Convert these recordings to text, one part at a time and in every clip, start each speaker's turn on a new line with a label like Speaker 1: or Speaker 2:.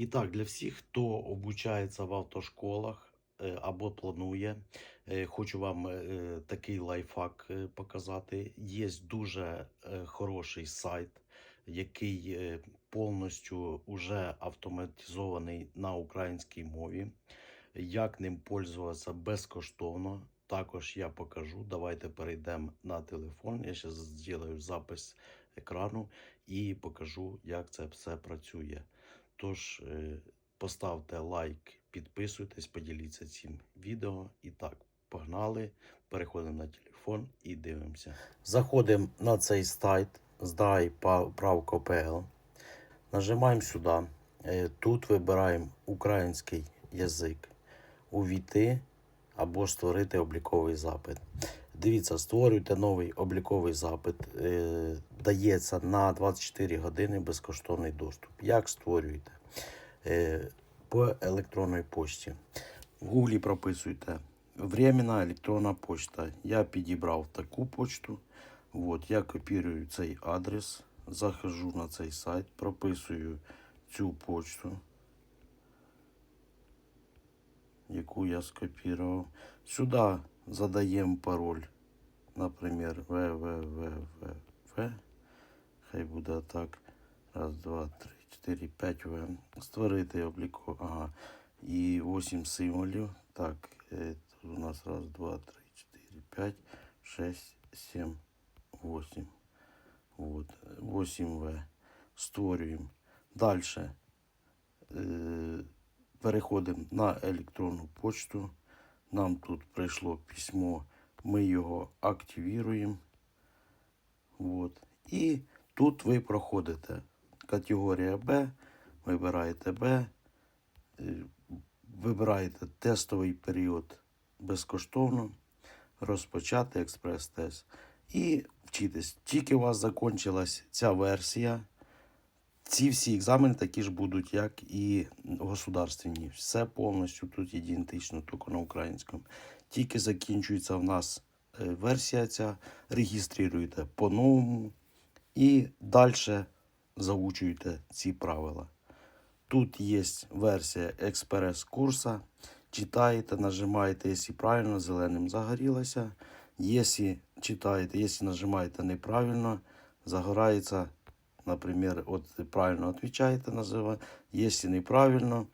Speaker 1: І так, для всіх, хто обучається в автошколах е, або планує, е, хочу вам е, такий лайфхак показати. Є дуже хороший сайт, який повністю уже автоматизований на українській мові. Як ним пользуватися безкоштовно, також я покажу. Давайте перейдемо на телефон. Я зараз зроблю запис екрану і покажу, як це все працює. Тож е, поставте лайк, підписуйтесь, поділіться цим відео. І так, погнали. Переходимо на телефон і дивимося. Заходимо на цей сайт здайправко.пл. Нажимаємо сюди. Е, Тут вибираємо український язик, увійти або створити обліковий запит. Дивіться, створюйте новий обліковий запит. Е, дається на 24 години безкоштовний доступ. Як створюєте? Е, по електронній почті. В Гуглі прописуйте временна електронна почта. Я підібрав таку почту. От, я копірую цей адрес, захожу на цей сайт, прописую цю почту, яку я скопірував. Сюди задаємо пароль, наприклад, www. Хай буде так. Раз, два, три, чотири, п'ять В. Створити обліку. Ага. І 8 символів. Так, е, тут у нас раз, два, три, чотири, п'ять, шесть, сім, восемь. Вот. 8 В. Створюємо. Далі. Е, переходимо на електронну почту. Нам тут прийшло письмо, ми його активуємо. Вот. І тут ви проходите категорія Б, вибираєте Б, е, вибираєте тестовий період безкоштовно, розпочати експрес-тест і вчитись. Тільки у вас закінчилась ця версія. Ці всі екзамени такі ж будуть, як і государственні. Все повністю тут ідентично, тільки на українському. Тільки закінчується в нас е, версія ця, реєструєте по-новому і далі заучуєте ці правила. Тут є версія експрес-курса. Читаєте, нажимаєте, якщо правильно, зеленим загорілося. Якщо читаєте, якщо нажимаєте неправильно, загорається наприклад, от правильно відповідаєте, якщо неправильно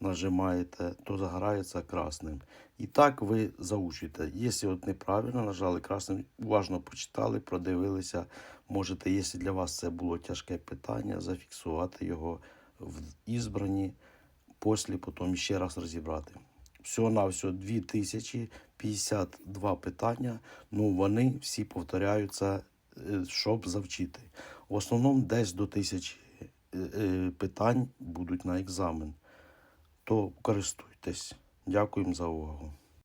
Speaker 1: нажимаете, то загорається красним. І так ви заучите. Якщо от неправильно нажали красним, уважно почитали, продивилися. Можете, якщо для вас це було тяжке питання, зафіксувати його в ізбранні, після потім ще раз розібрати. Всього на все 2052 питання. Ну вони всі повторяються, е, щоб завчити. В основному десь до тисячі е, е, питань будуть на екзамен. То користуйтесь. Дякуємо за увагу.